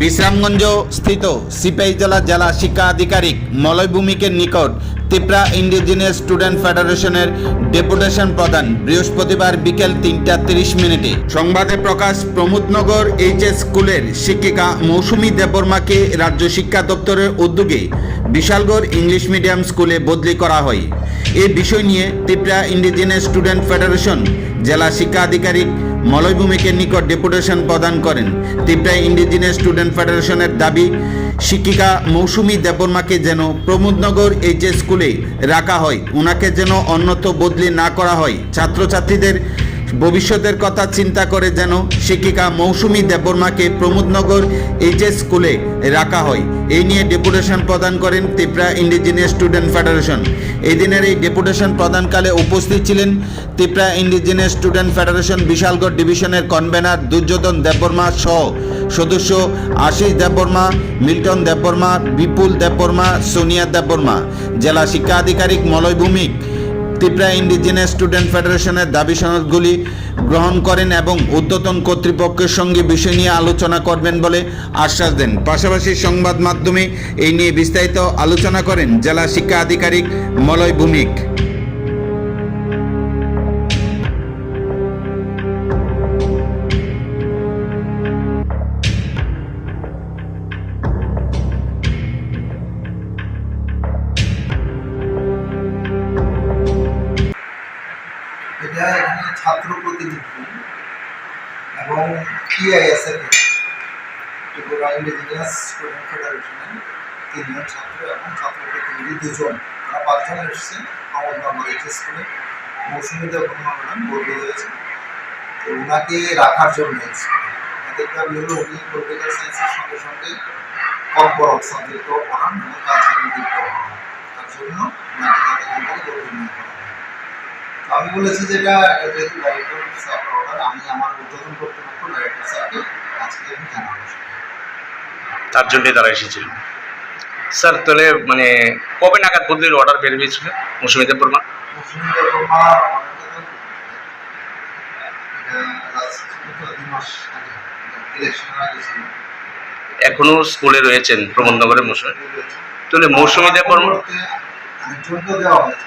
বিশ্রামগঞ্জ স্থিত সিপাহীজলা জেলা শিক্ষা আধিকারিক মলয় ভূমিকের নিকট তিপ্রা ইন্ডিজিনিয়াস স্টুডেন্ট ফেডারেশনের ডেপুটেশন প্রদান বৃহস্পতিবার বিকেল তিনটা তিরিশ মিনিটে। সংবাদে প্রকাশ প্রমোদনগর এইচএস স্কুলের শিক্ষিকা মৌসুমী দেববর্মাকে রাজ্য শিক্ষা দপ্তরের উদ্যোগে বিশালগড় ইংলিশ মিডিয়াম স্কুলে বদলি করা হয়। এ বিষয় নিয়ে তিপ্রা ইন্ডিজিনিয়াস স্টুডেন্ট ফেডারেশন জেলা শিক্ষা আধিকারিক মলয় ভূমিকের নিকট ডেপুটেশন প্রদান করেন। তিপ্রা ইন্ডিজিনিয়াস স্টুডেন্ট ফেডারেশনের দাবি, শিক্ষিকা মৌসুমী দেববর্মাকে যেন প্রমোদনগর এইচএস স্কুলে রাখা হয়। ওনাকে যেন অন্যত্র বদলি না করা হয়। ছাত্রছাত্রীদের ভবিষ্যতের কথা চিন্তা করে যেন শিক্ষিকা মৌসুমী দেববর্মাকে প্রমোদনগর এইচএস স্কুলে রাখা হয়। এই নিয়ে ডেপুটেশন প্রদান করেন ত্রিপুরা ইন্ডিজিনিয়াস স্টুডেন্ট ফেডারেশন এই দিনের এই ডেপুটেশন প্রদানকালে উপস্থিত ছিলেন Tripura indigenous student federation Bishalgarh ডিভিশনের কনভেনার দুর্যোধন দেববর্মা সহ সদস্য আশিস দেববর্মা, মিল্টন দেববর্মা, বিপুল দেববর্মা, সোনিয়া দেববর্মা, জেলা শিক্ষা আধিকারিক মলয় ভূমিক ত্রিপুরা ইন্ডিজিনিয়াস স্টুডেন্ট ফেডারেশনের দাবি সনদগুলি গ্রহণ করেন এবং উদ্যতন কর্তৃপক্ষের সঙ্গে বিষয় নিয়ে আলোচনা করবেন বলে আশ্বাস দেন। পাশাপাশি সংবাদ মাধ্যমে এই নিয়ে বিস্তারিত আলোচনা করেন জেলা শিক্ষা আধিকারিক মলয় ভূমিক। ছাত্র প্রতিনিধি এবং টিআইএসএফ ত্রিপুরা ইন্ডিজিনিয়াস স্টুডেন্ট ফেডারেশনের তিনজন ছাত্র এবং ছাত্র প্রতিনিধি দুজন। তারা পাঁচজন এসছে অমরনগর এইচ স্কুলে। মৌসুমী দেববর্মা ম্যাডাম বদলি হয়েছে। তো ওনাকে রাখার জন্য উনি পলিটিক্যাল সঙ্গে সঙ্গে কর্পোরাল সাবজেক্টও পড়ান এবং কালচারাল দিকটাও তার জন্য আমি বলেছি যে এটা যেহেতু ডাইরেক্টর অর্ডার আমি আমার উদ্বোধন কর্তৃপক্ষ ডাইরেক্টর স্যারকে। আজকে আমি জানাব তার জন্যই তারা এসেছিল। স্যার তাহলে মানে কবে নাগাদ বদলির অর্ডার বের হয়েছিল? মৌসুমী দেববর্মা এখনও স্কুলে রয়েছেন প্রমোদনগরের মৌসুমী তাহলে মৌসুমী দেববর্মা দেওয়া হয়েছে।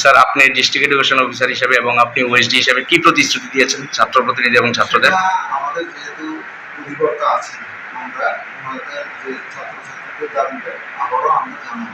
স্যার, আপনি ডিস্ট্রিক্ট এডুকেশন অফিসার হিসাবে এবং আপনি ওএসডি হিসাবে কি প্রতিশ্রুতি দিয়েছেন ছাত্র প্রতিনিধি এবং ছাত্রদের? আমাদের যেহেতু আছেন, আমরা যে দাবিটা আবারও আমরা জানাব।